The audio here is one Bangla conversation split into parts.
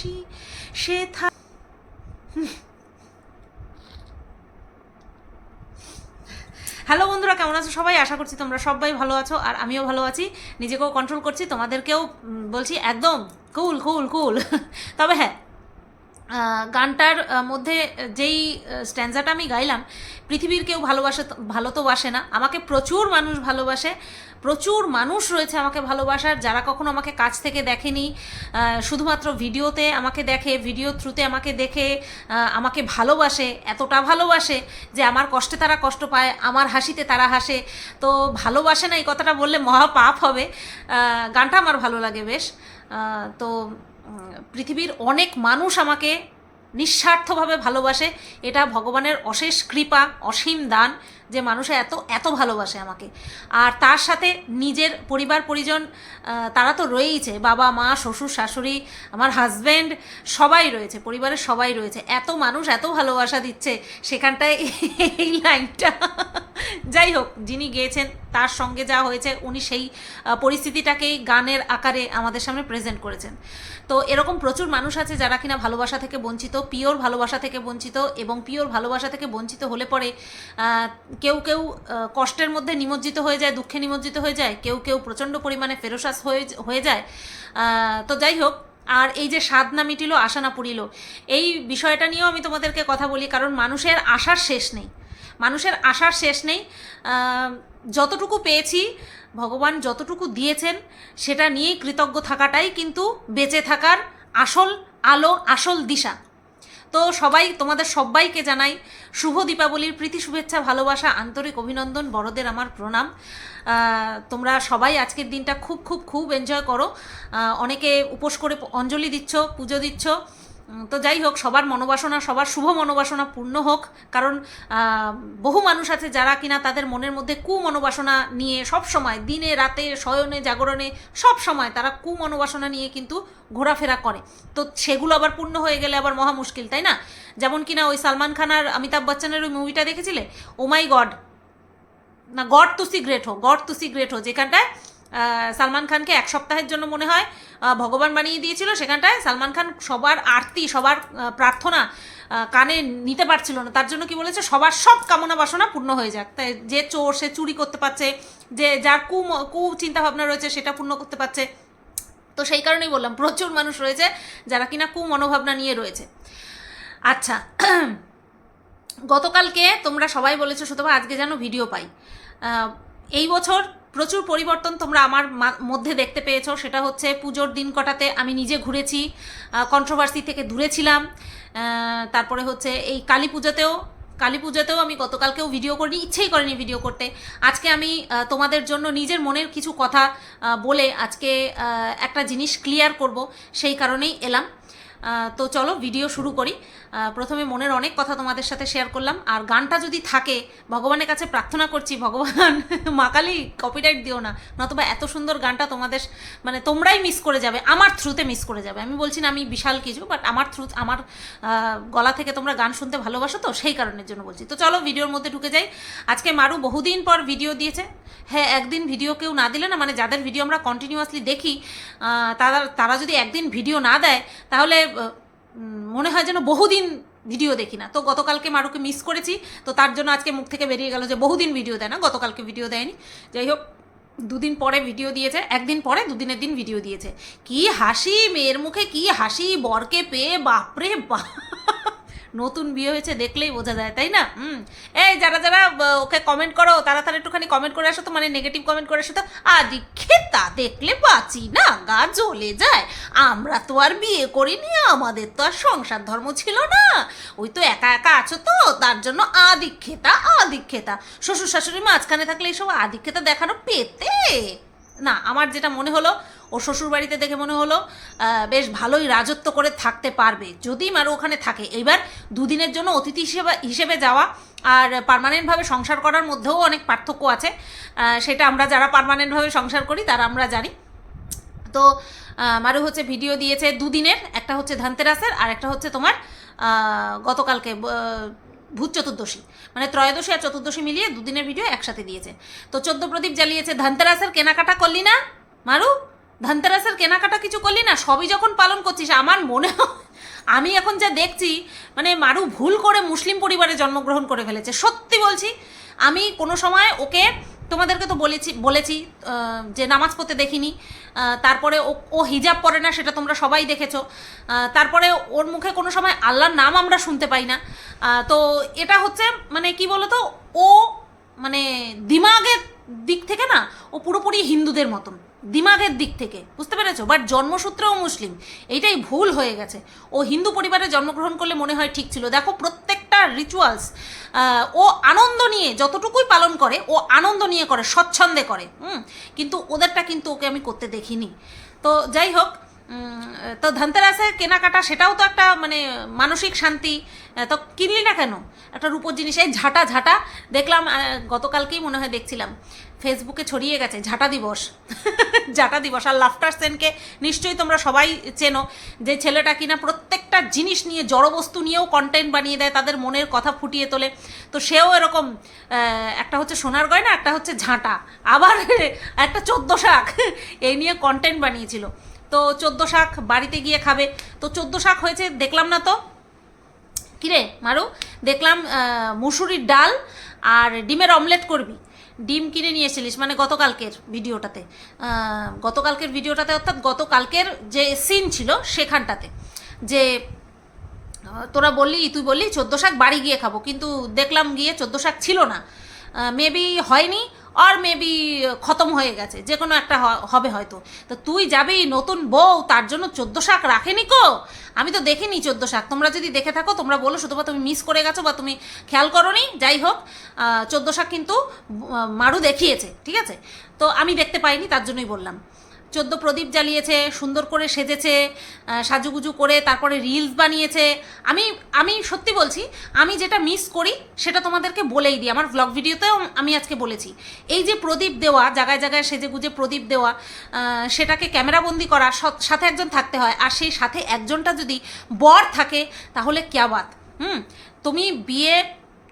ভালোবাসাবাসি সেথা হ্যালো বন্ধুরা, কেমন আছো সবাই? আশা করছি তোমরা সবাই ভালো আছো, আর আমিও ভালো আছি। নিজেকেও কন্ট্রোল করছি, তোমাদেরকেও বলছি একদম কুল কুল কুল তবে হ্যাঁ গানটার মধ্যে যেই স্ট্যান্ডাটা আমি গাইলাম, পৃথিবীর কেউ ভালোবাসে ভালো তো বাসে না। আমাকে প্রচুর মানুষ ভালোবাসে, প্রচুর মানুষ রয়েছে আমাকে ভালোবাসার, যারা কখনো আমাকে কাছ থেকে দেখেনি। শুধুমাত্র ভিডিওতে আমাকে দেখে, ভিডিও থ্রুতে আমাকে দেখে আমাকে ভালোবাসে, এতটা ভালোবাসে যে আমার কষ্টে তারা কষ্ট পায়, আমার হাসিতে তারা হাসে। তো ভালোবাসে না এই কথাটা বললে মহা পাপ হবে। গানটা আমার ভালো লাগে বেশ। তো পৃথিবীর অনেক মানুষ আমাকে নিঃস্বার্থভাবে ভালোবাসে। এটা ভগবানের অশেষ কৃপা অসীম দান। যে মানুষে এত এত ভালোবাসে আমাকে। আর তার সাথে নিজের পরিবার, পরিজন তারা তো রয়েইছে। বাবা, মা, শ্বশুর, শাশুড়ি, আমার হাজব্যান্ড সবাই রয়েছে, পরিবারের সবাই রয়েছে। এত মানুষ এত ভালোবাসা দিচ্ছে সেখানটায় এই লাইনটা। যাই হোক, যিনি গেয়েছেন, তার সঙ্গে যা হয়েছে, উনি সেই পরিস্থিতিটাকেই গানের আকারে আমাদের সামনে প্রেজেন্ট করেছেন। তো এরকম প্রচুর মানুষ আছে যারা কিনা ভালোবাসা থেকে বঞ্চিত পিওর ভালোবাসা থেকে বঞ্চিত এবং পিওর ভালোবাসা থেকে বঞ্চিত হলে পরে কেউ কেউ কষ্টের মধ্যে নিমজ্জিত হয়ে যায়, দুঃখে নিমজ্জিত হয়ে যায়, কেউ কেউ প্রচণ্ড পরিমাণে ফেরোসাস হয়ে হয়ে যায়। তো যাই হোক, আর এই যে স্বাদ না মিটিল আশা না পুরিল, এই বিষয়টা নিয়েও আমি তোমাদেরকে কথা বলি, কারণ মানুষের আশার শেষ নেই। মানুষের আশার শেষ নেই। যতটুকু পেয়েছি, ভগবান যতটুকু দিয়েছেন, সেটা নিয়েই কৃতজ্ঞ থাকাটাই কিন্তু বেঁচে থাকার আসল আলো, আসল দিশা। তো সবাই, তোমাদের সবাইকে জানাই শুভ দীপাবলির প্রীতি, শুভেচ্ছা, ভালোবাসা, আন্তরিক অভিনন্দন, বড়দের আমার প্রণাম। তোমরা সবাই আজকের দিনটা খুব খুব খুব এনজয় করো। অনেকে উপোস করে অঞ্জলি দিচ্ছ, পুজো দিচ্ছ। তো যাই হোক, সবার মনোবাসনা, সবার শুভ মনোবাসনা পূর্ণ হোক। কারণ বহু মানুষ আছে যারা কিনা তাদের মনের মধ্যে কু মনোবাসনা নিয়ে সব সময়, দিনে, রাতে, শয়নে, জাগরণে, সব সময় তারা কু মনোবাসনা নিয়ে কিন্তু ঘোরাফেরা করে। তো সেগুলো আবার পূর্ণ হয়ে গেলে আবার মহা মুশকিল, তাই না? যেমন কিনা ওই সালমান খান আর অমিতাভ বচ্চনের ওই মুভিটা দেখেছিলে? ও মাই গড না, গড টু সি গ্রেট হো গড টু সি গ্রেট হো যেখানটায় সালমান খানকে এক সপ্তাহের জন্য মনে হয় ভগবান বানিয়ে দিয়েছিল। সেখানটায় সালমান খান সবার আরতি, সবার প্রার্থনা কানে নিতে পারছিল না। তার জন্য কি বলেছে, সবার সব কামনা বাসনা পূর্ণ হয়ে যাক। তাই যে চোর, সে চুরি করতে পারছে, যে যার কু কু চিন্তা ভাবনা রয়েছে, সেটা পূর্ণ করতে পারছে। তো সেই কারণেই বললাম, প্রচুর মানুষ রয়েছে যারা কিনা কু মনোভাবনা নিয়ে রয়েছে। আচ্ছা গতকালকে তোমরা সবাই বলেছ শুধু আজকে যেন ভিডিও পাই। এই বছর প্রচুর পরিবর্তন তোমরা আমার মধ্যে দেখতে পেয়েছ। সেটা হচ্ছে পুজোর দিন কটাতে আমি নিজে ঘুরেছি কন্ট্রোভার্সি থেকে দূরে ছিলাম। তারপরে হচ্ছে এই কালী পুজোতেও কালী পুজোতেও আমি গতকালকেও ভিডিও করিনি, ইচ্ছেই করিনি ভিডিও করতে। আজকে আমি তোমাদের জন্য নিজের মনের কিছু কথা বলে আজকে একটা জিনিস ক্লিয়ার করব। সেই কারণেই এলাম। তো চলো ভিডিও শুরু করি। প্রথমে মনের অনেক কথা তোমাদের সাথে শেয়ার করলাম। আর গানটা যদি থাকে, ভগবানের কাছে প্রার্থনা করছি, ভগবান, মা কালী কপিরাইট দিও না, নতুবা এত সুন্দর গানটা তোমাদের মানে তোমরাই মিস করে যাবে, আমার থ্রুতে মিস করে যাবে। আমি বলছি না আমি বিশাল কিছু বাট আমার থ্রু আমার গলা থেকে তোমরা গান শুনতে ভালোবাসো তো, সেই কারণের জন্য বলছি। তো চলো ভিডিওর মধ্যে ঢুকে যাই। আজকে মারু বহুদিন পর ভিডিও দিয়েছে। হ্যাঁ একদিন ভিডিও কেউ না দিলে না মানে যাদের ভিডিও আমরা কন্টিনিউয়াসলি দেখি তারা তারা যদি একদিন ভিডিও না দেয়, তাহলে মনে হয় যেন বহুদিন ভিডিও দেখি না। তো গতকালকে মারুকে মিস করেছি, তো তার জন্য আজকে মুখ থেকে বেরিয়ে গেল যে বহুদিন ভিডিও দেয় না, গতকালকে ভিডিও দেয়নি। যাই হোক, দুদিন পরে ভিডিও দিয়েছে, একদিন পরে দুদিনের দিন ভিডিও দিয়েছে। কি হাসি, মেয়ের মুখে কি হাসি, বরকে পেয়ে, বাপরে বাপ নতুন বিয়ে হয়েছে দেখলেই বোঝা যায়, তাই না? হুম। এই যারা যারা ওকে কমেন্ট করো, তারা একটুখানি কমেন্ট করে আসো তো মানে নেগেটিভ কমেন্ট করে আসো তো। আদি খেতা দেখলে বাঁচি না, গা জ্বলে যায়। আমরা তো আর বিয়ে করিনি, আমাদের তো আর সংসার ধর্ম ছিল না। ওই তো একা একা আছো তো, তার জন্য আদিক্ষেতা আদিক্ষেতা। শ্বশুর শাশুড়ি মাঝখানে থাকলে এইসব আদিক্ষেতা দেখানো পেতে? না, আমার যেটা মনে হলো ও শ্বশুর বাড়িতে দেখে মনে হলো বেশ ভালোই রাজত্ব করে থাকতে পারবে। যদি মারো ওখানে থাকে। এবার দুদিনের জন্য অতিথি হিসেবে হিসেবে যাওয়া আর পারমানেন্টভাবে সংসার করার মধ্যেও অনেক পার্থক্য আছে। সেটা আমরা যারা পারমানেন্টভাবে সংসার করি, তারা আমরা জানি। তো মারু হচ্ছে ভিডিও দিয়েছে দুদিনের। একটা হচ্ছে ধানতেরাসের আর একটা হচ্ছে তোমার গতকালকে ভূত চতুর্দশী। মানে ত্রয়োদশী আর চতুর্দশী মিলিয়ে দুদিনের ভিডিও একসাথে দিয়েছে। তো চোদ্দ প্রদীপ জ্বালিয়েছে ধানতেরাসের কেনাকাটা করলি না, মারু? ধানতেরাসের কেনাকাটা কিছু করলি না? সবই যখন পালন করছিস, আমার মনে আমি এখন যা দেখছি মানে মারু ভুল করে মুসলিম পরিবারে জন্মগ্রহণ করে ফেলেছে। সত্যি বলছি, আমি কোনো সময় ওকে, তোমাদেরকে তো বলেছি বলেছি যে নামাজ পড়তে দেখিনি। তারপরে ও ও হিজাব পরে না, সেটা তোমরা সবাই দেখেছ। তারপরে ওর মুখে কোনো সময় আল্লাহর নাম আমরা শুনতে পাই না। তো এটা হচ্ছে মানে কি বলতো, ও মানে দিমাগের দিক থেকে না, ও পুরোপুরি হিন্দুদের মতন। দিমাগের দিক থেকে, বুঝতে পেরেছ? বাট জন্মসূত্রেও মুসলিম। এইটাই ভুল হয়ে গেছে। ও হিন্দু পরিবারে জন্মগ্রহণ করলে মনে হয় ঠিক ছিল। দেখো, প্রত্যেকটা রিচুয়ালস ও আনন্দ নিয়ে যতটুকুই পালন করে, ও আনন্দ নিয়ে করে, স্বচ্ছন্দে করে। হুম? কিন্তু ওদেরটা কিন্তু ওকে আমি করতে দেখিনি। তো যাই হোক তো ধনতেরাসের কেনাকাটা, সেটাও তো একটা মানে মানসিক শান্তি। তো কিনলি না কেন? একটা রূপোর জিনিস, এই ঝাঁটা ঝাঁটা। দেখলাম গতকালকেই মনে হয় দেখছিলাম। ফেসবুকে ছড়িয়ে গেছে, ঝাঁটা দিবস। ঝাঁটা দিবস। আর লাফটার সেনকে নিশ্চয়ই তোমরা সবাই চেনো, যে ছেলেটা কিনা প্রত্যেকটা জিনিস নিয়ে জড়বস্তু নিয়েও কন্টেন্ট বানিয়ে দেয়, তাদের মনের কথা ফুটিয়ে তোলে। তো সেও এরকম একটা হচ্ছে সোনার গয়না, একটা হচ্ছে ঝাঁটা। আবার একটা চোদ্দ শাক, এই নিয়ে কন্টেন্ট বানিয়েছিল। তো চোদ্দ শাক বাড়িতে গিয়ে খাবে। তো চোদ্দ শাক হয়েছে, দেখলাম না তো? কিরে মারু? দেখলাম মুসুরির ডাল আর ডিমের অমলেট করবি। ডিম কিনে নিয়ে এসেছিলিস মানে গতকালকের ভিডিওটাতে। গতকালকের ভিডিওটাতে অর্থাৎ গতকালকের যে সিন ছিল সেখানটাতে, যে তোরা বললি, তুই বললি, চোদ্দ শাক বাড়ি গিয়ে খাব, কিন্তু দেখলাম গিয়ে চোদ্দ শাক ছিল না। মেবি হয়নি আর মেবি খতম হয়ে গেছে যে কোনো একটা হবে হয়তো। তো তুই যাবি নতুন বউ, তার জন্য চোদ্দ শাক রাখেনি কো? আমি তো দেখিনি চোদ্দ শাক। তোমরা যদি দেখে থাকো, তোমরা বলো শুধুমাত্র তুমি মিস করে গেছো বা তুমি খেয়াল করোনি। যাই হোক চোদ্দ শাক কিন্তু মারু দেখিয়েছে, ঠিক আছে? তো আমি দেখতে পাইনি, তার জন্যই বললাম। চোদ্দ প্রদীপ জ্বালিয়েছে, সুন্দর করে সেজেছে সাজুগুজু করে তারপরে রিলস বানিয়েছে। আমি আমি সত্যি বলছি, আমি যেটা মিস করি সেটা তোমাদেরকে বলেই দিই। আমার ব্লগ ভিডিওতেও আমি আজকে বলেছি। এই যে প্রদীপ দেওয়া, জায়গায় জায়গায় সেজে গুজে প্রদীপ দেওয়া সেটাকে ক্যামেরাবন্দি করা সাথে একজন থাকতে হয়। আর সেই সাথে একজনটা যদি বর থাকে, তাহলে ক্যাবাত। হুম? তুমি বিয়ে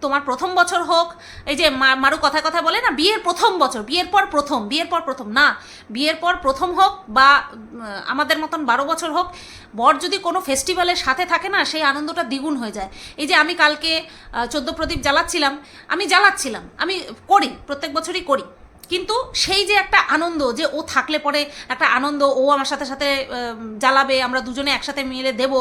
তোমার প্রথম বছর হোক, এই যে মারু কথা কথা বলে না, বিয়ের প্রথম বছর, বিয়ের পর প্রথম, বিয়ের পর প্রথম, না, বিয়ের পর প্রথম হোক বা আমাদের মতন বারো বছর হোক, বর যদি কোনো ফেস্টিভ্যালের সাথে থাকে না, সেই আনন্দটা দ্বিগুণ হয়ে যায়। এই যে আমি কালকে চোদ্দ প্রদীপ জ্বালাচ্ছিলাম, আমি জ্বালাচ্ছিলাম, আমি করি, প্রত্যেক বছরই করি। কিন্তু সেই যে একটা আনন্দ যে ও থাকলে পরে একটা আনন্দ, ও আমার সাথে সাথে জ্বালাবে, আমরা দুজনে একসাথে মিলে দেব,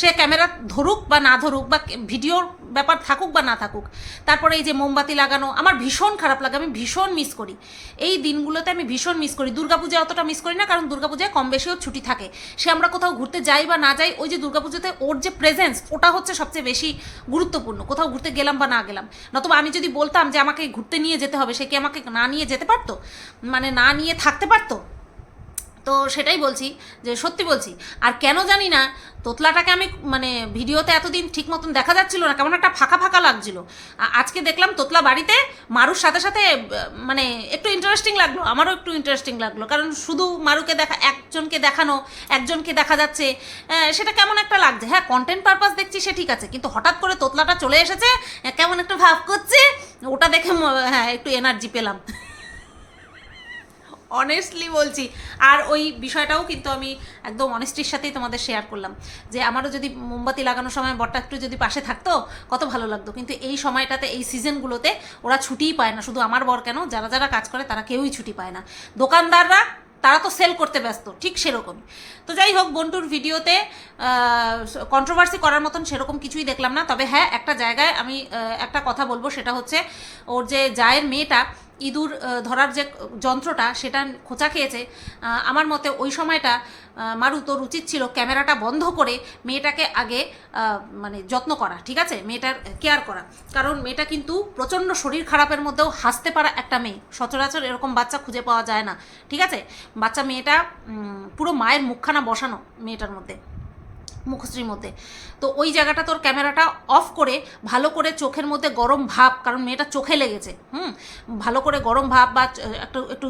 সে ক্যামেরা ধরুক বা না ধরুক বা ভিডিওর ব্যাপার থাকুক বা না থাকুক, তারপরে এই যে মোমবাতি লাগানো, আমার ভীষণ খারাপ লাগে, আমি ভীষণ মিস করি। এই দিনগুলোতে আমি ভীষণ মিস করি। দুর্গাপূজায় অতটা মিস করি না, কারণ দুর্গাপূজায় কম বেশিও ছুটি থাকে। সে আমরা কোথাও ঘুরতে যাই বা না যাই, ওই যে দুর্গাপুজোতে ওর যে প্রেজেন্স ওটা হচ্ছে সবচেয়ে বেশি গুরুত্বপূর্ণ। কোথাও ঘুরতে গেলাম বা না গেলাম। নতুবা আমি যদি বলতাম যে আমাকে ঘুরতে নিয়ে যেতে হবে, সে কি আমাকে না নিয়ে যেতে পারতো? মানে না নিয়ে থাকতে পারতো? তো সেটাই বলছি, যে সত্যি বলছি। আর কেন জানি না, তোতলাটাকে আমি মানে ভিডিওতে এতদিন ঠিক মতন দেখা যাচ্ছিল না, কেমন একটা ফাঁকা ফাঁকা লাগছিল। আজকে দেখলাম তোতলা বাড়িতে মারুর সাথে সাথে মানে একটু ইন্টারেস্টিং লাগল, আমারও একটু ইন্টারেস্টিং লাগল। কারণ শুধু মারুকে দেখা, একজনকে দেখানো, একজনকে দেখা যাচ্ছে সেটা কেমন একটা লাগছে। হ্যাঁ কন্টেন্ট পারপাস দেখছি সে ঠিক আছে, কিন্তু হঠাৎ করে তোতলাটা চলে এসেছে কেমন একটা ভাব করছে, ওটা দেখে হ্যাঁ একটু এনার্জি পেলাম। অনেস্টলি বলছি। আর ওই বিষয়টাও কিন্তু আমি একদম অনেস্টির সাথেই তোমাদের শেয়ার করলাম। যে আমারও যদি মোমবাতি লাগানোর সময় বরটা একটু যদি পাশে থাকতো, কত ভালো লাগতো। কিন্তু এই সময়টাতে, এই সিজনগুলোতে ওরা ছুটিই পায় না। শুধু আমার বর কেন? যারা যারা কাজ করে, তারা কেউই ছুটি পায় না। দোকানদাররা, তারা তো সেল করতে ব্যস্ত, ঠিক সেরকমই। তো যাই হোক, বন্টুর ভিডিওতে কন্ট্রোভার্সি করার মতন সেরকম কিছুই দেখলাম না। তবে হ্যাঁ একটা জায়গায় আমি একটা কথা বলব, সেটা হচ্ছে ওর যে জায়ের মেয়েটা ইঁদুর ধরার যে যন্ত্রটা সেটা খোঁচা খেয়েছে। আমার মতে ওই সময়টা মারু তোর উচিত ছিল ক্যামেরাটা বন্ধ করে মেয়েটাকে আগে মানে যত্ন করা, ঠিক আছে? মেয়েটার কেয়ার করা। কারণ মেয়েটা কিন্তু প্রচণ্ড শরীর খারাপের মধ্যেও হাসতে পারা একটা মেয়ে। সচরাচর এরকম বাচ্চা খুঁজে পাওয়া যায় না, ঠিক আছে? বাচ্চা মেয়েটা পুরো মায়ের মুখখানা বসানো মেয়েটার মধ্যে। মুখশ্রীর মধ্যে। তো ওই জায়গাটা তোর ক্যামেরাটা অফ করে ভালো করে চোখের মধ্যে গরম ভাব, কারণ মেয়েটা চোখে লেগেছে, হুম? ভালো করে গরম ভাব বা একটু একটু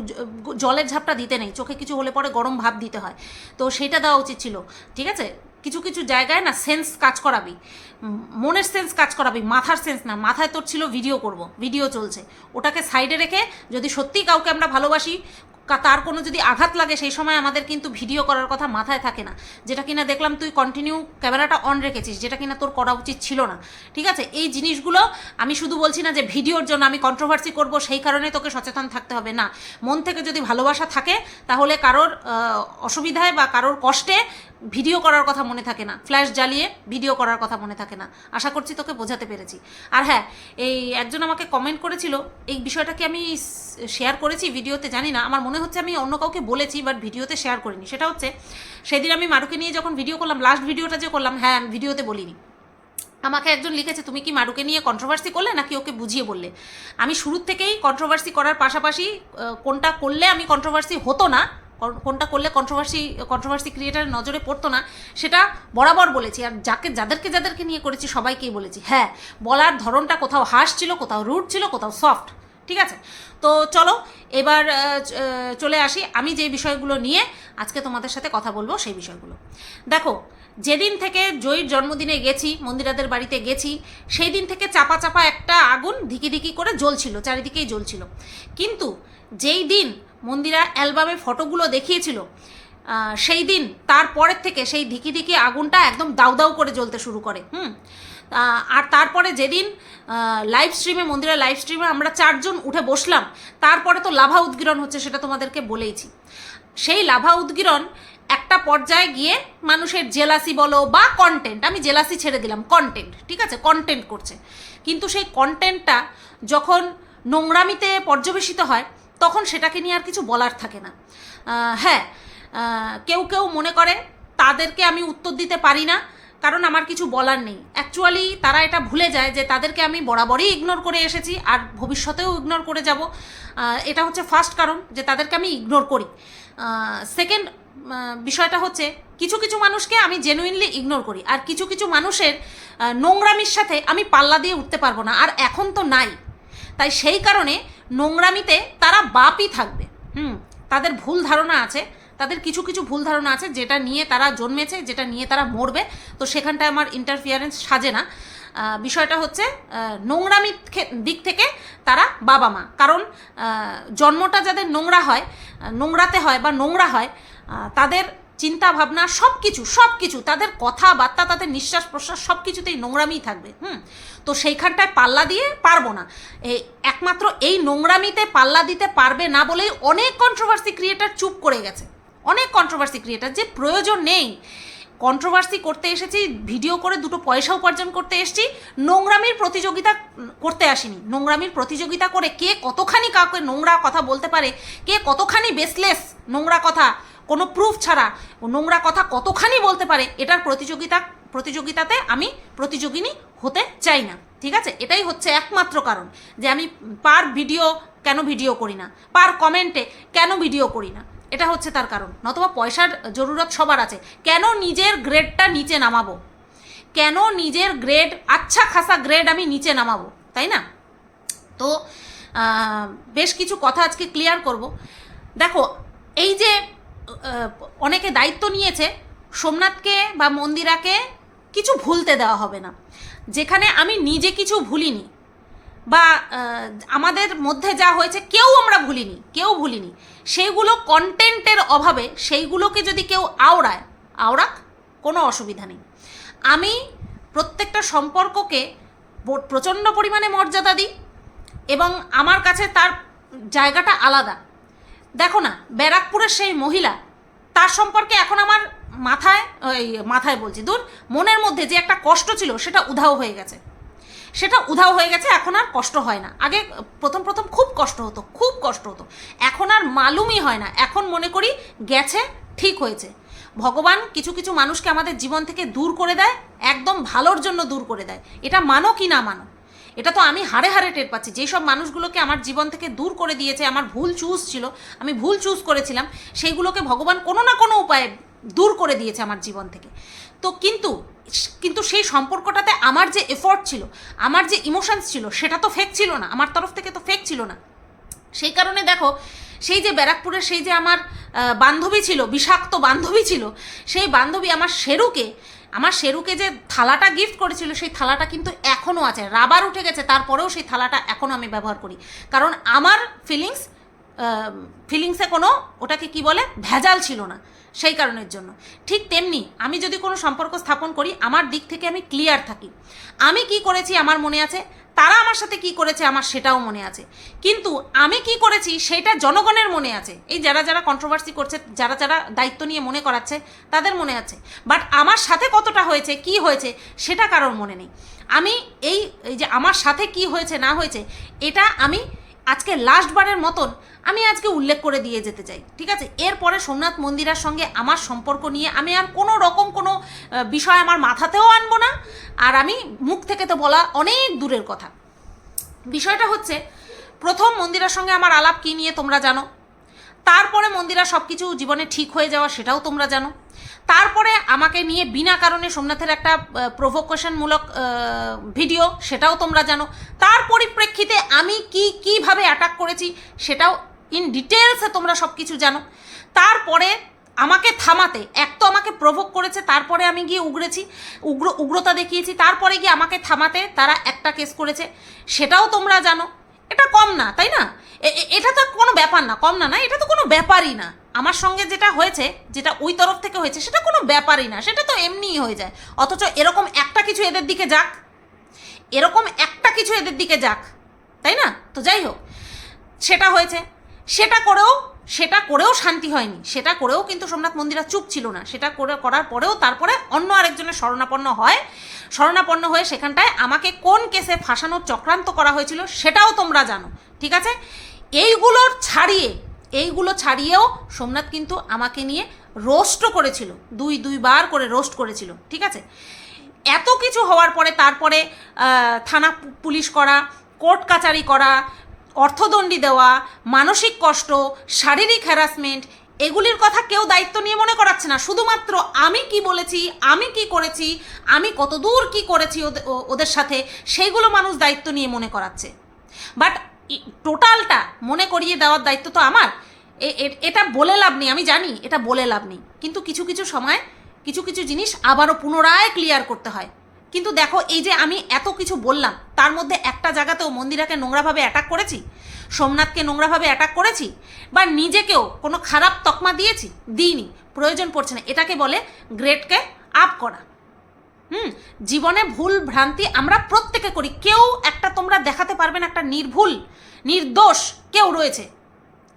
জলের ঝাপটা দিতে নেই, চোখে কিছু হলে পরে গরম ভাব দিতে হয়। তো সেইটা দেওয়া উচিত ছিল, ঠিক আছে? কিছু কিছু জায়গায় না সেন্স কাজ করাবি মনের সেন্স কাজ করাবি, মাথার সেন্স না, মাথায় তোর ছিল ভিডিও করব ভিডিও চলছে। ওটাকে সাইডে রেখে যদি সত্যি কাউকে আমরা ভালোবাসি তার কোনো যদি আঘাত লাগে, সেই সময় আমাদের কিন্তু ভিডিও করার কথা মাথায় থাকে না। যেটা কিনা দেখলাম তুই কন্টিনিউ ক্যামেরাটা অন রেখেছিস, যেটা কিনা তোর করা উচিত ছিল না। ঠিক আছে? এই জিনিসগুলো আমি শুধু বলছি না যে ভিডিওর জন্য আমি কন্ট্রোভার্সি করব, সেই কারণে তোকে সচেতন থাকতে হবে না। মন থেকে যদি ভালোবাসা থাকে, তাহলে কারোর অসুবিধায় বা কারোর কষ্টে ভিডিও করার কথা মনে থাকে না। ফ্ল্যাশ জ্বালিয়ে ভিডিও করার কথা মনে থাকে না। আশা করছি তোকে বোঝাতে পেরেছি। আর হ্যাঁ এই একজন আমাকে কমেন্ট করেছিল, এই বিষয়টাকে আমি শেয়ার করেছি ভিডিওতে জানি না। আমার মনে হচ্ছে আমি অন্য কাউকে বলেছি বাট ভিডিওতে শেয়ার করিনি। সেটা হচ্ছে, সেদিন আমি মারুকে নিয়ে যখন ভিডিও করলাম লাস্ট ভিডিওটা যে করলাম হ্যাঁ আমি ভিডিওতে বলিনি। আমাকে একজন লিখেছে, তুমি কি মারুকে নিয়ে কন্ট্রোভার্সি করলে, নাকি ওকে বুঝিয়ে বললে? আমি শুরুর থেকেই কন্ট্রোভার্সি করার পাশাপাশি কোনটা করলে আমি কন্ট্রোভার্সি হতো না কোনটা করলে কন্ট্রোভার্সি কন্ট্রোভার্সি ক্রিয়েটারের নজরে পড়তো না, সেটা বরাবর বলেছি। আর যাকে, যাদেরকে যাদেরকে নিয়ে করেছি, সবাইকেই বলেছি। হ্যাঁ বলার ধরনটা কোথাও হাস ছিল, কোথাও রুট ছিল, কোথাও সফট ঠিক আছে? তো চলো, এবার চলে আসি। আমি যে বিষয়গুলো নিয়ে আজকে তোমাদের সাথে কথা বলব, সেই বিষয়গুলো। দেখো যেদিন থেকে জয়ীর জন্মদিনে গেছি, মন্দিরাদের বাড়িতে গেছি সেই দিন থেকে চাপা চাপা একটা আগুন ধিকি ধিকি করে জ্বলছিল, চারিদিকেই জ্বলছিল। কিন্তু যেই দিন মন্দিরা অ্যালবামে ফটোগুলো দেখিয়েছিল সেই দিন তারপরের থেকে সেই ধিকি ধিকি আগুনটা একদম দাউ দাউ করে জ্বলতে শুরু করে, হুম? আর তারপরে যেদিন লাইভ স্ট্রিমে মন্দিরের লাইভ স্ট্রিমে আমরা চারজন উঠে বসলাম, তারপরে তো লাভা উদ্গীরণ হচ্ছে সেটা তোমাদেরকে বলেইছি। সেই লাভা উদ্গীরণ একটা পর্যায়ে গিয়ে মানুষের জেলাসি বলো বা কন্টেন্ট আমি জেলাসি ছেড়ে দিলাম কন্টেন্ট ঠিক আছে? কন্টেন্ট করছে। কিন্তু সেই কন্টেন্টটা যখন নোংরামিতে পর্যবেসিত হয়, তখন সেটাকে নিয়ে আর কিছু বলার থাকে না। হ্যাঁ কেউ কেউ মনে করে, তাদেরকে আমি উত্তর দিতে পারি না, কারণ আমার কিছু বলার নেই। অ্যাকচুয়ালি তারা এটা ভুলে যায় যে তাদেরকে আমি বরাবরই ইগনোর করে এসেছি, আর ভবিষ্যতেও ইগনোর করে যাব। এটা হচ্ছে ফার্স্ট কারণ, যে তাদেরকে আমি ইগনোর করি। সেকেন্ড বিষয়টা হচ্ছে কিছু কিছু মানুষকে আমি জেনুইনলি ইগনোর করি। আর কিছু কিছু মানুষের নোংরামির সাথে আমি পাল্লা দিয়ে উঠতে পারব না। আর এখন তো নাই। তাই সেই কারণে নোংরামিতে তারা বাপই থাকবে। হুম, তাদের ভুল ধারণা আছে। তাদের কিছু কিছু ভুল ধারণা আছে যেটা নিয়ে তারা জন্মেছে, যেটা নিয়ে তারা মরবে। তো সেখানটায় আমার ইন্টারফিয়ারেন্স সাজে না। বিষয়টা হচ্ছে নোংরামি দিক থেকে তারা বাবা মা। কারণ জন্মটা যাদের নোংরা হয় নোংরাতে হয় বা নোংরা হয় তাদের চিন্তা ভাবনা সব কিছু সব কিছু তাদের কথাবার্তা, তাদের নিঃশ্বাস প্রশ্বাস সব কিছুতেই নোংরামিই থাকবে, হুম? তো সেইখানটায় পাল্লা দিয়ে পারব না। এই একমাত্র এই নোংরামিতে পাল্লা দিতে পারবে না বলেই অনেক কন্ট্রোভার্সি ক্রিয়েটার চুপ করে গেছে। অনেক কন্ট্রোভার্সি ক্রিয়েটার যে প্রয়োজন নেই। কন্ট্রোভার্সি করতে এসেছি ভিডিও করে দুটো পয়সা উপার্জন করতে এসেছি, নোংরামির প্রতিযোগিতা করতে আসিনি। নোংরামির প্রতিযোগিতা করে কে কতখানি কাউকে নোংরা কথা বলতে পারে, কে কতখানি বেসলেস নোংরা কথা কোনো প্রুফ ছাড়া নোংরা কথা কতখানি বলতে পারে, এটার প্রতিযোগিতা, প্রতিযোগিতাতে আমি প্রতিযোগিনী হতে চাই না, ঠিক আছে? এটাই হচ্ছে একমাত্র কারণ যে আমি পার ভিডিও কেন ভিডিও করি না পার কমেন্টে কেন ভিডিও করি না, এটা হচ্ছে তার কারণ। নতবা পয়সার জরুরত সবার আছে। কেন নিজের গ্রেডটা নিচে নামাবো? কেন নিজের গ্রেড আচ্ছা খাসা গ্রেড আমি নিচে নামাবো, তাই না? তো বেশ কিছু কথা আজকে ক্লিয়ার করব। দেখো, এই যে অনেকে দায়িত্ব নিয়েছে, সোমনাথকে বা মন্দিরাকে কিছু ভুলতে দেওয়া হবে না। যেখানে আমি নিজে কিছু ভুলিনি বা আমাদের মধ্যে যা হয়েছে কেউ আমরা ভুলিনি, কেউ ভুলিনি। সেইগুলো কন্টেন্টের অভাবে সেইগুলোকে যদি কেউ আওড়ায়, আওড়াক, কোনো অসুবিধা নেই। আমি প্রত্যেকটা সম্পর্ককে প্রচণ্ড পরিমাণে মর্যাদা দিই এবং আমার কাছে তার জায়গাটা আলাদা। দেখো না, ব্যারাকপুরের সেই মহিলা তার সম্পর্কে এখন আমার মাথায়, ওই মাথায় বলছি দূর মনের মধ্যে যে একটা কষ্ট ছিল, সেটা উধাও হয়ে গেছে। সেটা উধাও হয়ে গেছে, এখন আর কষ্ট হয় না। আগে প্রথম প্রথম খুব কষ্ট হতো, খুব কষ্ট হতো। এখন আর মালুমই হয় না। এখন মনে করি গেছে, ঠিক হয়েছে। ভগবান কিছু কিছু মানুষকে আমাদের জীবন থেকে দূর করে দেয়, একদম ভালোর জন্য দূর করে দেয়। এটা মানো কি না মানো? এটা তো আমি হারে হারে টের পাচ্ছি। যেসব মানুষগুলোকে আমার জীবন থেকে দূর করে দিয়েছে, আমার ভুল চুজ ছিল, আমি ভুল চুজ করেছিলাম, সেইগুলোকে ভগবান কোনো না কোনো উপায়ে দূর করে দিয়েছে আমার জীবন থেকে। তো কিন্তু কিন্তু সেই সম্পর্কটাতে আমার যে এফোর্ট ছিল, আমার যে ইমোশনস ছিল, সেটা তো ফেক ছিল না, আমার তরফ থেকে তো ফেক ছিল না। সেই কারণে দেখো, সেই যে ব্যারাকপুরের সেই যে আমার বান্ধবী ছিল, বিষাক্ত বান্ধবী ছিল, সেই বান্ধবী আমার শেরুকে আমার শেরুকে যে থালাটা গিফট করেছিল, সেই থালাটা কিন্তু এখনও আছে। রাবার উঠে গেছে, তারপরেও সেই থালাটা এখনও আমি ব্যবহার করি। কারণ আমার ফিলিংস ফিলিংসে কোনো ওটাকে কি বলে? ভেজাল ছিল না। সেই কারণের জন্য। ঠিক তেমনি আমি যদি কোনো সম্পর্ক স্থাপন করি, আমার দিক থেকে আমি ক্লিয়ার থাকি। আমি কি করেছি আমার মনে আছে? তারা আমার সাথে কি করেছে আমার সেটাও মনে আছে। কিন্তু আমি কি করেছি সেটা জনগণের মনে আছে। এই যারা যারা কন্ট্রোভার্সি করছে, যারা যারা দায়িত্ব নিয়ে মনে করাচ্ছে, তাদের মনে আছে। বাট আমার সাথে কতটা হয়েছে, কি হয়েছে, সেটা কারোর মনে নেই। আমি এই যে আমার সাথে কি হয়েছে, না হয়েছে, এটা আমি আজকে লাস্টবারের মতন আমি আজকে উল্লেখ করে দিয়ে যেতে চাই, ঠিক আছে? এরপরে সোমনাথ মন্দিরের সঙ্গে আমার সম্পর্ক নিয়ে আমি আর কোনো রকম কোনো বিষয় আমার মাথাতেও আনব না। আর আমি মুখ থেকে তো বলা অনেক দূরের কথা। বিষয়টা হচ্ছে, প্রথম মন্দিরের সঙ্গে আমার আলাপ কী নিয়ে তোমরা জানো? তারপরে মন্দিরা সব কিছু জীবনে ঠিক হয়ে যাওয়া সেটাও তোমরা জানো। তারপরে আমাকে নিয়ে বিনা কারণে সোমনাথের একটা প্রভোকেশনমূলক ভিডিও সেটাও তোমরা জানো। তার পরিপ্রেক্ষিতে আমি কি, কীভাবে অ্যাটাক করেছি সেটাও ইন ডিটেলসে তোমরা সব কিছু জানো। তারপরে আমাকে থামাতে, এক তো আমাকে প্রভোগ করেছে, তারপরে আমি গিয়ে উগড়েছি, উগ্র, উগ্রতা দেখিয়েছি, তারপরে গিয়ে আমাকে থামাতে তারা একটা কেস করেছে। সেটাও তোমরা জানো। এটা কম না, তাই না? এটা তো কোনো ব্যাপার না, কম না না, এটা তো কোনো ব্যাপারই না। আমার সঙ্গে যেটা হয়েছে, যেটা ওই তরফ থেকে হয়েছে, সেটা কোনো ব্যাপারই না, সেটা তো এমনিই হয়ে যায়। অথচ এরকম একটা কিছু এদের দিকে যাক, এরকম একটা কিছু এদের দিকে যাক, তাই না? তো যাই হোক, সেটা হয়েছে। সেটা করেও সেটা করেও শান্তি হয়নি। সেটা করেও কিন্তু সোমনাথ মন্দিরা চুপ ছিল না। সেটা করে, করার পরেও তারপরে অন্য আরেকজনের শরণাপন্ন হয়। শরণাপন্ন হয়ে সেখানটায় আমাকে কোন কেসে ফাঁসানোর চক্রান্ত করা হয়েছিল সেটাও তোমরা জানো, ঠিক আছে? এইগুলোর ছাড়িয়ে, এইগুলো ছাড়িয়েও সোমনাথ কিন্তু আমাকে নিয়ে রোস্টও করেছিল, দুই, দুইবার করে রোস্ট করেছিল, ঠিক আছে? এত কিছু হওয়ার পরে তারপরে থানা পুলিশ করা, কোর্ট কাচারি করা অর্থদণ্ডী দেওয়া, মানসিক কষ্ট, শারীরিক হ্যারাসমেন্ট এগুলির কথা কেউ দায়িত্ব নিয়ে মনে করাচ্ছে না। শুধুমাত্র আমি কি বলেছি, আমি কি করেছি, আমি কতদূর কি করেছি ওদের সাথে, সেইগুলো মানুষ দায়িত্ব নিয়ে মনে করাচ্ছে। বাট টোটালটা মনে করিয়ে দেওয়ার দায়িত্ব তো আমার। এটা বলে লাভ নেই, আমি জানি, এটা বলে লাভ নেই। কিন্তু কিছু কিছু সময়, কিছু কিছু জিনিস আবারও পুনরায় ক্লিয়ার করতে হয়। কিন্তু দেখো, এই যে আমি এত কিছু বললাম, তার মধ্যে একটা জায়গাতেও মন্দিরাকে নোংরাভাবে অ্যাটাক করেছি, সোমনাথকে নোংরাভাবে অ্যাটাক করেছি, বা নিজেকেও কোনো খারাপ তকমা দিয়েছি, দিইনি, প্রয়োজন পড়ছে না। এটাকে বলে গ্রেডকে আপ করা। হুম, জীবনে ভুল ভ্রান্তি আমরা প্রত্যেকে করি। কেউ একটা তোমরা দেখাতে পারবে না, একটা নির্ভুল, নির্দোষ কেউ রয়েছে।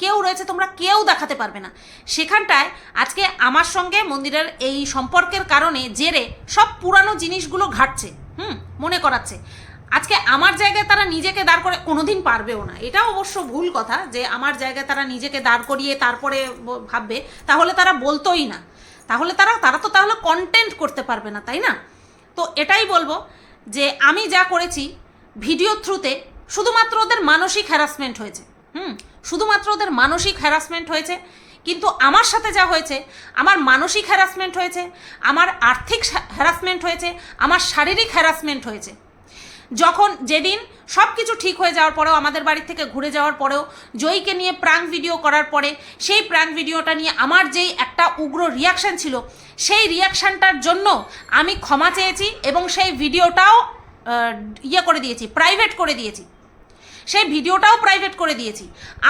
কেউ রয়েছে, তোমরা কেউ দেখাতে পারবে না। সেখানটায় আজকে আমার সঙ্গে মন্দিরের এই সম্পর্কের কারণে জেরে সব পুরানো জিনিসগুলো ঘাটছে, হুম, মনে করাচ্ছে। আজকে আমার জায়গায় তারা নিজেকে দাঁড় করে, কোনোদিন পারবেও না। এটা অবশ্য ভুল কথা যে আমার জায়গায় তারা নিজেকে দাঁড় করিয়ে তারপরে ভাববে, তাহলে তারা বলতোই না। তাহলে তারা তারা তো তাহলে কন্টেন্ট করতে পারবে না, তাই না? তো এটাই বলব যে আমি যা করেছি ভিডিও থ্রুতে শুধুমাত্র ওদের মানসিক হ্যারাসমেন্ট হয়েছে। হুম, শুধুমাত্র ওদের মানসিক হ্যারাসমেন্ট হয়েছে। কিন্তু আমার সাথে যা হয়েছে, আমার মানসিক হ্যারাসমেন্ট হয়েছে, আমার আর্থিক হ্যারাসমেন্ট হয়েছে, আমার শারীরিক হ্যারাসমেন্ট হয়েছে। যখন যেদিন সব কিছু ঠিক হয়ে যাওয়ার পরেও, আমাদের বাড়ি থেকে ঘুরে যাওয়ার পরেও, জয়ীকে নিয়ে প্রাঙ্ক ভিডিও করার পরে, সেই প্রাঙ্ক ভিডিওটা নিয়ে আমার যেই একটা উগ্র রিয়াকশান ছিল, সেই রিয়াকশানটার জন্য আমি ক্ষমা চেয়েছি এবং সেই ভিডিওটাও ইয়ে করে দিয়েছি প্রাইভেট করে দিয়েছি। সেই ভিডিওটাও প্রাইভেট করে দিয়েছি।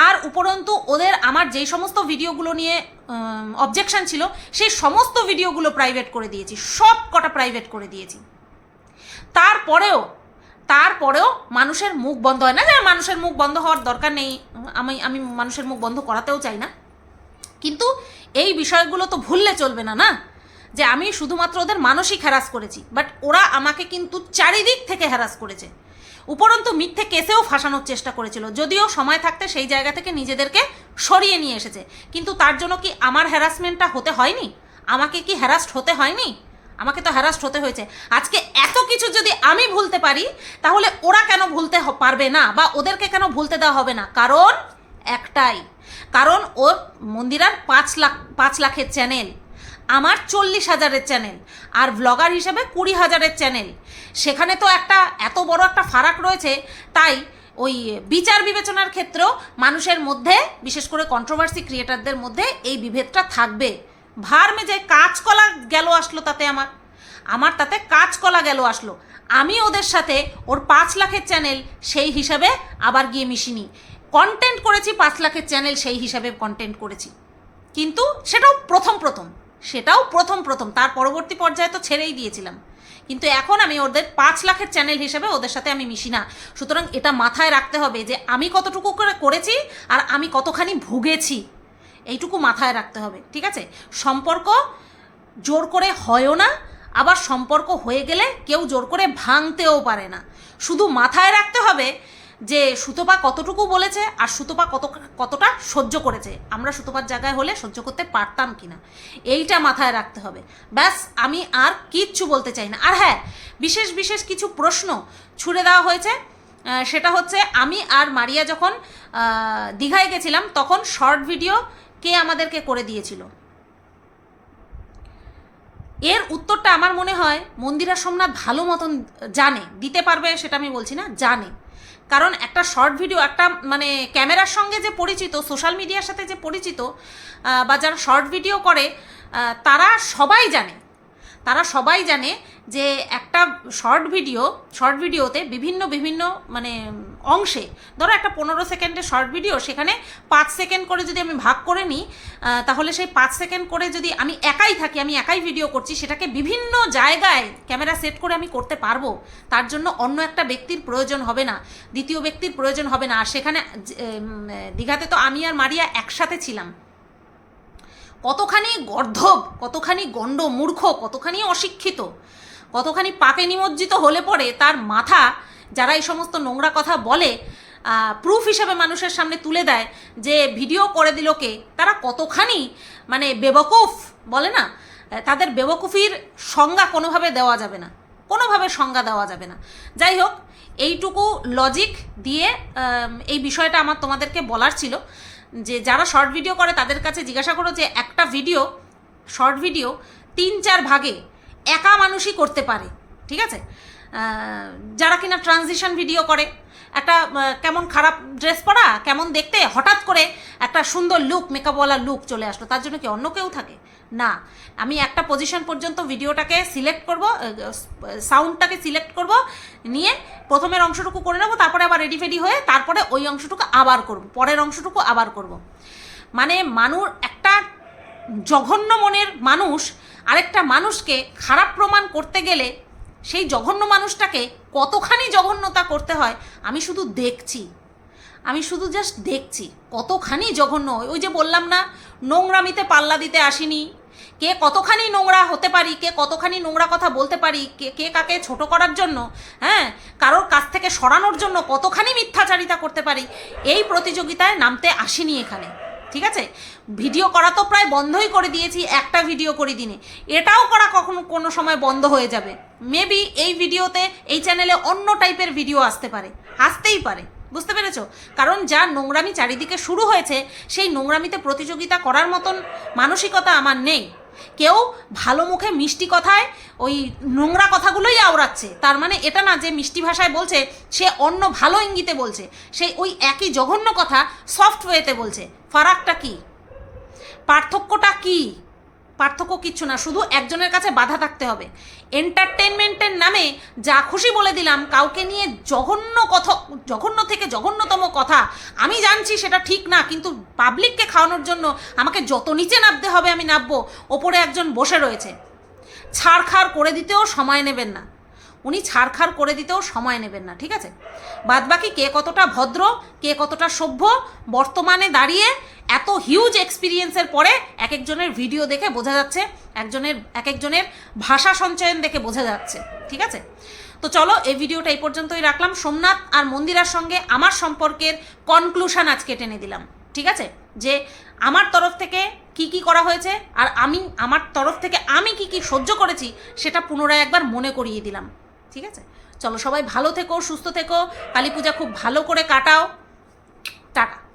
আর উপরন্তু ওদের আমার যেই সমস্ত ভিডিওগুলো নিয়ে অবজেকশন ছিল, সেই সমস্ত ভিডিওগুলো প্রাইভেট করে দিয়েছি। সব কটা প্রাইভেট করে দিয়েছি। তারপরেও তারপরেও মানুষের মুখ বন্ধ হয়। না যে মানুষের মুখ বন্ধ হওয়ার দরকার নেই, আমি আমি মানুষের মুখ বন্ধ করাতেও চাই না। কিন্তু এই বিষয়গুলো তো ভুললে চলবে না না? যে আমি শুধুমাত্র ওদের মানসিক হ্যারাস করেছি বাট ওরা আমাকে কিন্তু চারিদিক থেকে হ্যারাস করেছে। উপরন্তু মিথ্যে কেসেও ফাঁসানোর চেষ্টা করেছিল। যদিও সময় থাকতে সেই জায়গা থেকে নিজেদেরকে সরিয়ে নিয়ে এসেছে। কিন্তু তার জন্য কি আমার হ্যারাসমেন্টটা হতে হয়নি? আমাকে কি হ্যারাস্ট হতে হয়নি? আমাকে তো হ্যারাস্ট হতে হয়েছে। আজকে এত কিছু যদি আমি ভুলতে পারি, তাহলে ওরা কেন ভুলতে পারবে না? বা ওদেরকে কেন ভুলতে দেওয়া হবে না? কারণ একটাই। কারণ ওর মন্দিরার পাঁচ লাখ, পাঁচ লাখের চ্যানেল আমার চল্লিশ হাজারের চ্যানেল আর ব্লগার হিসেবে কুড়ি হাজারের চ্যানেল সেখানে তো একটা এত বড় একটা ফারাক রয়েছে, তাই ওই বিচার বিবেচনার ক্ষেত্রেও মানুষের মধ্যে, বিশেষ করে কন্ট্রোভার্সি ক্রিয়েটারদের মধ্যে এই বিভেদটা থাকবে। ভার মেজে কাঁচকলা গেল আসলো তাতে আমার। আমার তাতে কাঁচকলা গেল আসলো। আমি ওদের সাথে ওর পাঁচ লাখের চ্যানেল সেই হিসাবে আবার গিয়ে মিশিনি। কন্টেন্ট করেছি পাঁচ লাখের চ্যানেল সেই হিসাবে কন্টেন্ট করেছি। কিন্তু সেটাও প্রথম প্রথম। সেটাও প্রথম প্রথম, তার পরবর্তী পর্যায়ে তো ছেড়েই দিয়েছিলাম। কিন্তু এখন আমি ওদের পাঁচ লাখের চ্যানেল হিসেবে ওদের সাথে আমি মিশি না। সুতরাং এটা মাথায় রাখতে হবে যে আমি কতটুকু করে করেছি আর আমি কতখানি ভুগেছি, এইটুকু মাথায় রাখতে হবে, ঠিক আছে? সম্পর্ক জোর করে হয়ও না, আবার সম্পর্ক হয়ে গেলে কেউ জোর করে ভাঙতেও পারে না। শুধু মাথায় রাখতে হবে যে সুতপা কতটুকু বলেছে আর সুতপা কত কতটা সহ্য করেছে। আমরা সুতপার জায়গায় হলে সহ্য করতে পারতাম কি না এইটা মাথায় রাখতে হবে। ব্যাস, আমি আর কিচ্ছু বলতে চাই না। আর হ্যাঁ বিশেষ বিশেষ কিছু প্রশ্ন ছুড়ে দেওয়া হয়েছে। সেটা হচ্ছে আমি আর মারিয়া যখন দীঘায় গেছিলাম, তখন শর্ট ভিডিও কে আমাদেরকে করে দিয়েছিল? এর উত্তরটা আমার মনে হয় মন্দিরা সোমনাথ ভালো মতন জানে। দিতে পারবে সেটা আমি বলছি না, জানে। কারণ একটা শর্ট ভিডিও একটা মানে ক্যামেরার সঙ্গে যে পরিচিত সোশ্যাল মিডিয়ার সাথে যে পরিচিত বা যারা শর্ট ভিডিও করে তারা সবাই জানে। তারা সবাই জানে যে একটা শর্ট ভিডিও, শর্ট ভিডিওতে বিভিন্ন বিভিন্ন মানে অংশে, ধরো একটা পনেরো সেকেন্ডের শর্ট ভিডিও, সেখানে পাঁচ সেকেন্ড করে যদি আমি ভাগ করে নিই তাহলে সেই পাঁচ সেকেন্ড করে যদি আমি একাই থাকি, আমি একাই ভিডিও করছি, সেটাকে বিভিন্ন জায়গায় ক্যামেরা সেট করে আমি করতে পারব, তার জন্য অন্য একটা ব্যক্তির প্রয়োজন হবে না, দ্বিতীয় ব্যক্তির প্রয়োজন হবে না। আর সেখানে দীঘাতে তো আমি আর মারিয়া একসাথে ছিলাম। কতখানি গর্ধব, কতখানি গণ্ড মূর্খ কতখানি অশিক্ষিত, কতখানি পাপে নিমজ্জিত হলে পরে তার মাথা, যারা এই সমস্ত নোংরা কথা বলে প্রুফ হিসেবে মানুষের সামনে তুলে দেয় যে ভিডিও করে দিল কে, তারা কতখানি মানে বেবকুফ বলে না? তাদের বেবকুফির সংজ্ঞা কোনোভাবে দেওয়া যাবে না, কোনোভাবে সংজ্ঞা দেওয়া যাবে না। যাই হোক, এইটুকু লজিক দিয়ে এই বিষয়টা আমার তোমাদেরকে বলার ছিল। যে যারা শর্ট ভিডিও করে তাদের কাছে জিজ্ঞাসা করো যে একটা ভিডিও শর্ট ভিডিও তিন চার ভাগে একা মানুষই করতে পারে, ঠিক আছে? যারা কিনা ট্রানজিশন ভিডিও করে, একটা কেমন খারাপ ড্রেস পরা, কেমন দেখতে, হঠাৎ করে একটা সুন্দর লুক মেকআপওয়ালা লুক চলে আসলো। তার জন্য কি অন্য কেউ থাকে? না। আমি একটা পজিশন পর্যন্ত ভিডিওটাকে সিলেক্ট করব সাউন্ডটাকে সিলেক্ট করব, নিয়ে প্রথমের অংশটুকু করে নেব, তারপরে আবার রেডি ফেডি হয়ে তারপরে ওই অংশটুকু আবার করব, পরের অংশটুকু আবার করব। মানে মানুষ, একটা জঘন্য মনের মানুষ, আরেকটা মানুষকে খারাপ প্রমাণ করতে গেলে সেই জঘন্য মানুষটাকে কতখানি জঘন্যতা করতে হয়, আমি শুধু দেখছি। আমি শুধু জাস্ট দেখছি, কতখানি জঘন্য ওই যে বললাম না, নোংরামিতে পাল্লা দিতে আসিনি। কে কতখানি নোংরা হতে পারি, কে কতখানি নোংরা কথা বলতে পারি, কে কে কাকে ছোট করার জন্য হ্যাঁ কারোর কাছ থেকে সরানোর জন্য কতখানি মিথ্যাচারিতা করতে পারি, এই প্রতিযোগিতায় নামতে আসিনি এখানে। ঠিক আছে? ভিডিও করা তো প্রায় বন্ধই করে দিয়েছি, একটা ভিডিও করি দিনে এটাও করা কখনো কোনো সময় বন্ধ হয়ে যাবে। মেবি এই ভিডিওতে, এই চ্যানেলে অন্য টাইপের ভিডিও আসতে পারে। আসতেই পারে। বুঝতে পেরেছ? কারণ যা নোংরামি চারিদিকে শুরু হয়েছে, সেই নোংরামিতে প্রতিযোগিতা করার মতন মানসিকতা আমার নেই। কেউ ভালো মুখে মিষ্টি কথায় ওই নোংরা কথাগুলোই আওড়াচ্ছে। তার মানে এটা না যে মিষ্টি ভাষায় বলছে, সে অন্য ভালো ইঙ্গিতে বলছে। সে ওই একই জঘন্য কথা সফটওয়েতে বলছে। ফারাকটা কি? পার্থক্যটা কি? পার্থক্য কিচ্ছু না, শুধু একজনের কাছে বাধা থাকতে হবে। এন্টারটেনমেন্টের নামে যা খুশি বলে দিলাম, কাউকে নিয়ে জঘন্য কথা, জঘন্য থেকে জঘন্যতম কথা আমি জানছি সেটা ঠিক না, কিন্তু পাবলিককে খাওয়ানোর জন্য আমাকে যত নিচে নামতে হবে আমি নামবো, ওপরে একজন বসে রয়েছে। ছাড়খাড় করে দিতেও সময় নেবেন না। উনি ছাড়খাড় করে দিতেও সময় নেবেন না, ঠিক আছে? বাদবাকি কে কতটা ভদ্র, কে কতটা সভ্য, বর্তমানে দাঁড়িয়ে এত হিউজ এক্সপিরিয়েন্সের পরে এক একজনের ভিডিও দেখে বোঝা যাচ্ছে, একজনের এক একজনের ভাষা সঞ্চয়ন দেখে বোঝা যাচ্ছে, ঠিক আছে? তো চলো এই ভিডিওটা এই পর্যন্তই রাখলাম। সোমনাথ আর মন্দিরার সঙ্গে আমার সম্পর্কের কনক্লুশন আজকে টেনে দিলাম, ঠিক আছে? যে আমার তরফ থেকে কি কি করা হয়েছে আর আমি, আমার তরফ থেকে আমি কি কি সহ্য করেছি সেটা পুনরায় একবার মনে করিয়ে দিলাম। ঠিক আছে? চলো সবাই ভালো থেকো, সুস্থ থেকো। কালী পূজা খুব ভালো করে কাটাও। টাটা।